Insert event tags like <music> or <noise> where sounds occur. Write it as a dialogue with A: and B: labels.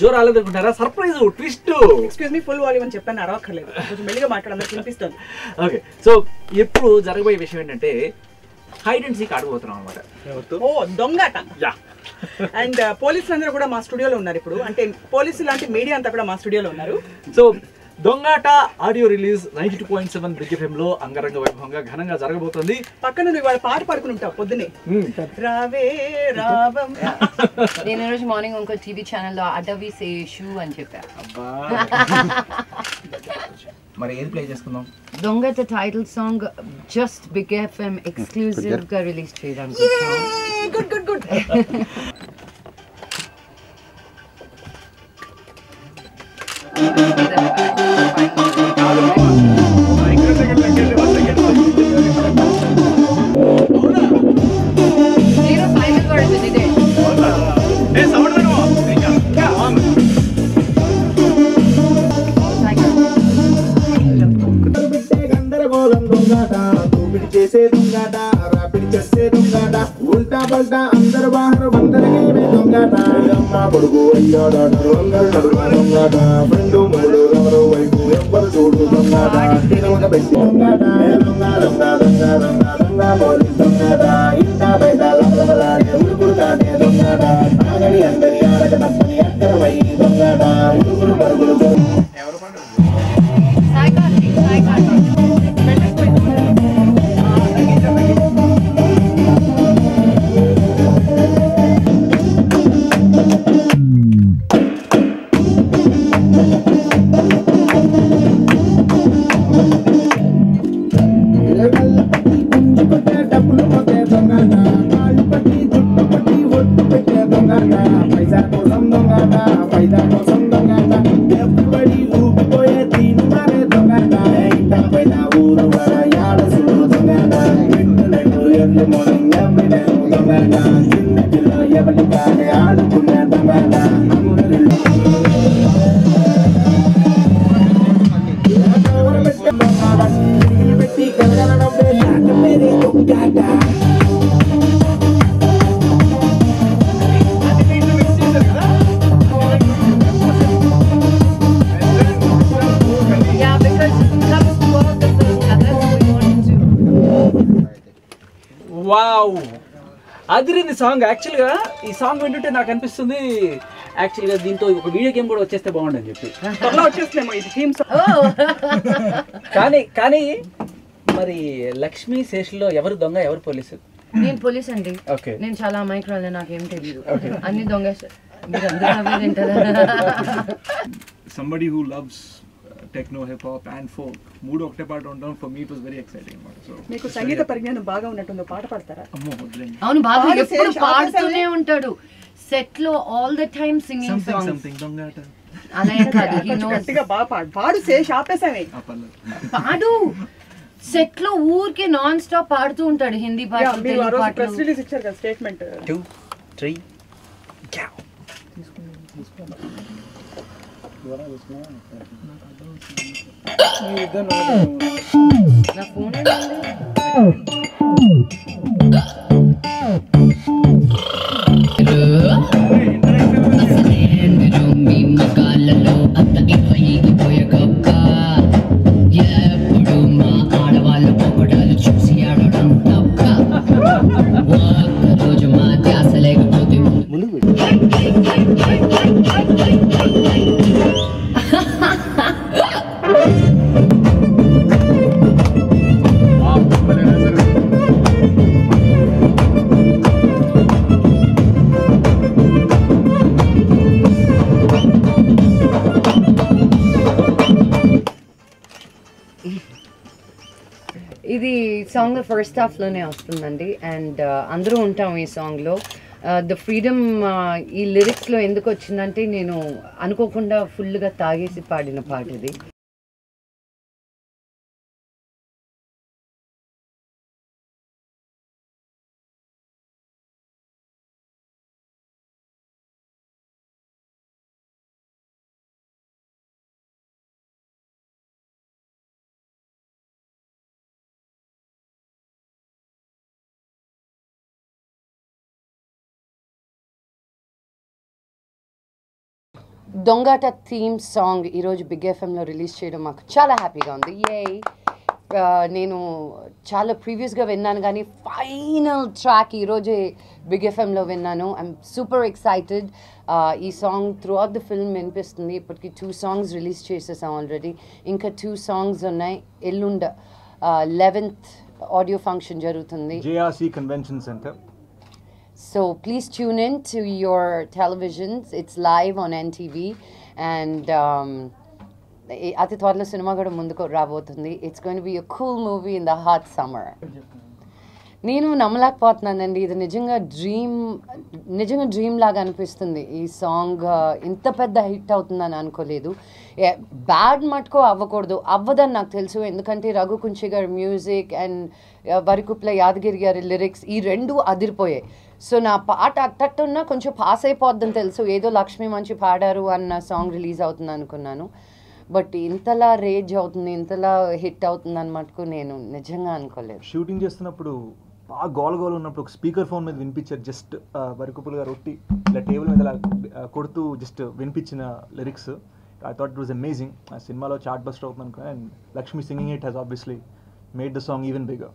A: జో రాలేదనుకుంటారా surprise twist
B: excuse me full volume అని చెప్పాను అరవక్కర్లేదు కొంచెం మెల్లిగా మాట్లాడాలి వినిపిస్తుంది.
A: ఓకే సో ఎప్పుడు జరగబోయే విషయం ఏంటంటే హైడ్ అండ్ సీక్ ఆడబోతున్నాం అనమాట
B: ఓ దొంగట.
A: యా.
B: అండ్ పోలీసులు అందరూ కూడా మా స్టూడియోలో ఉన్నారు ఇప్పుడు. అంటే పోలీసులు లాంటి మీడియా అంతా కూడా మా స్టూడియోలో ఉన్నారు.
A: So Dongata audio release ninety two point seven big FM లో అంగరంగ వైభవంగా ఘనంగా జరగబోతుంది.
B: పక్కన నువ్వు ఇవాళ పాట పాడుకుని ఉంటావు పొద్దునే రావే రావం.
C: నేను ఈరోజు మార్నింగ్ ఇంకో టీవీ ఛానల్లో అటవీ శేషు అని చెప్పా.
A: మరి ఏది ప్లే చేసుకుందాం?
C: Dongata title song just big FM ఎక్స్క్లూజివ్గా రిలీజ్ చేయడానికి
B: గుడ్ గుడ్ గుడ్
D: దొంగట దూపిడి చేసే దొంగట రాపిడి చేసే దొంగట ఉల్టా పల్టా అందరు బాహరు బందరగేమే దొంగట. అమ్మ కొడుకు అయ్యాడాట రెండు మూడు ఎవరు వైపు ఎవ్వరు చూడు దొంగట. తిరుగున పెట్టి దొంగాట దొంగ దొంగ దొంగ దొంగ దొంగ పోలీస్ దొంగాట. ఇంట బయట లవలవలాడే ఆగని అందరి ఆడక తప్పని అక్కరమై దొంగాట. ఉడుకుడు పరుగులు దొంగట
A: వావ్. అదిరింది సాంగ్. యాక్చువల్గా ఈ సాంగ్ వింటుంటే నాకు అనిపిస్తుంది యాక్చువల్గా దీంతో ఒక వీడియో గేమ్ కూడా వచ్చేస్తే బాగుండని చెప్పి.
B: త్వరలో వచ్చేస్తున్నాము ఇది థీమ్!
A: కానీ కానీ మరి లక్ష్మీ శేషులో ఎవరు దొంగ ఎవరు పోలీసు?
C: నేను పోలీస్ అండి.
A: ఓకే.
C: నేను చాలా అమాయకురాలు నాకేం తెలియదు అన్ని దొంగ మీరు అందరూ అవే <laughs>
E: techno, hip hop, and folk. మూడు ఒకటే పాట ఉండడం for me it was very exciting అనమాట సో
B: మీకు సంగీత పరిజ్ఞానం బాగా ఉన్నట్టుందో పాట పాడతారా?
E: అమ్మో వదిలేండి
C: అవును బాబు
B: పాడు
C: ఎప్పుడు పాడుతూనే ఉంటాడు. సెట్లో all the time singing
E: something
C: songs
E: something Dongata.
C: అలా ఏం కాదు
B: కొంచెం
C: knows.
B: గట్టిగా బాగా పాడు. పాడు శేష్ ఆపేసామే
E: ఆ పర్లేదు.
C: పాడు. సెట్లో ఊరికే నాన్ స్టాప్ పాడుతూ ఉంటాడు హిందీ
B: యా,
C: పాటలు
B: మీరు ఆ
C: తెలుగు
B: రోజు ప్రెస్
C: పాటలు
B: రిలీజ్ ఇచ్చారు కదా స్టేట్మెంట్
A: టూ త్రీ
C: నా ఫోన్ ఏంటండి?
F: మీ
C: సాంగ్ ఫస్ట్ హాఫ్లోనే వస్తుందండి. అండ్ uh, అందరూ ఉంటాం ఈ సాంగ్లో ద ఫ్రీడమ్ ఈ లిరిక్స్లో ఎందుకు వచ్చిందంటే నేను అనుకోకుండా ఫుల్గా తాగేసి పాడిన పాట ఇది దొంగాట థీమ్ సాంగ్ ఈరోజు బిగ్ ఎఫ్ఎంలో రిలీజ్ చేయడం మాకు చాలా హ్యాపీగా ఉంది. ఏ నేను చాలా ప్రీవియస్గా విన్నాను కానీ ఫైనల్ ట్రాక్ ఈరోజే బిగ్ ఎఫ్ఎంలో విన్నాను. ఐఎమ్ సూపర్ ఎక్సైటెడ్ ఈ song throughout the film వినిపిస్తుంది. ఇప్పటికి టూ సాంగ్స్ రిలీజ్ చేసేసాం ఆల్రెడీ ఇంకా టూ సాంగ్స్ ఉన్నాయి. ఎల్లుండ లెవెన్త్ ఆడియో ఫంక్షన్ జరుగుతుంది.
E: JRC convention centre
C: So please tune in to your televisions. It's live on NTV and um, i- అతి త్వరలో cinema కూడా ముందుకు రాబోతుంది it's going be a cool movie in the hot summer నేను నమ్మలేకపోతున్నానండి. ఇది నిజంగా dream నిజంగా డ్రీమ్ లాగా అనిపిస్తుంది. ఈ సాంగ్ ఇంత పెద్ద హిట్ అవుతుందని అనుకోలేదు. బ్యాడ్ మటుకు అవ్వకూడదు. అవ్వదని నాకు తెలుసు. ఎందుకంటే రఘు కుంచి గారి మ్యూజిక్ అండ్ వరికుప్ల యాదగిరి గారి లిరిక్స్ ఈ రెండు అదిరిపోయాయి. సో నా పాట అట్టట్టున్నా కొంచెం పాస్ అయిపోద్దని తెలుసు. ఏదో లక్ష్మి మంచి పాడారు అన్న సాంగ్ రిలీజ్ అవుతుంది అనుకున్నాను. బట్ ఇంతలా రేజ్ అవుతుంది ఇంతలా హిట్ అవుతుంది అని మటుకు నేను నిజంగా అనుకోలేదు.
E: షూటింగ్ చేస్తున్నప్పుడు బాగా గోల గోల ఉన్నప్పుడు ఒక స్పీకర్ ఫోన్ మీద వినిపించారు. జస్ట్ వరకుపుల్ గారు ఒట్టి ఇలా టేబుల్ మీద ఇలా కొడుతూ జస్ట్ వినిపించిన lyrics. I thought it was amazing ఆ సినిమాలో చార్ట్ బస్ట్ అవుతుంది అనుకో and Lakshmi singing it has obviously made the song even bigger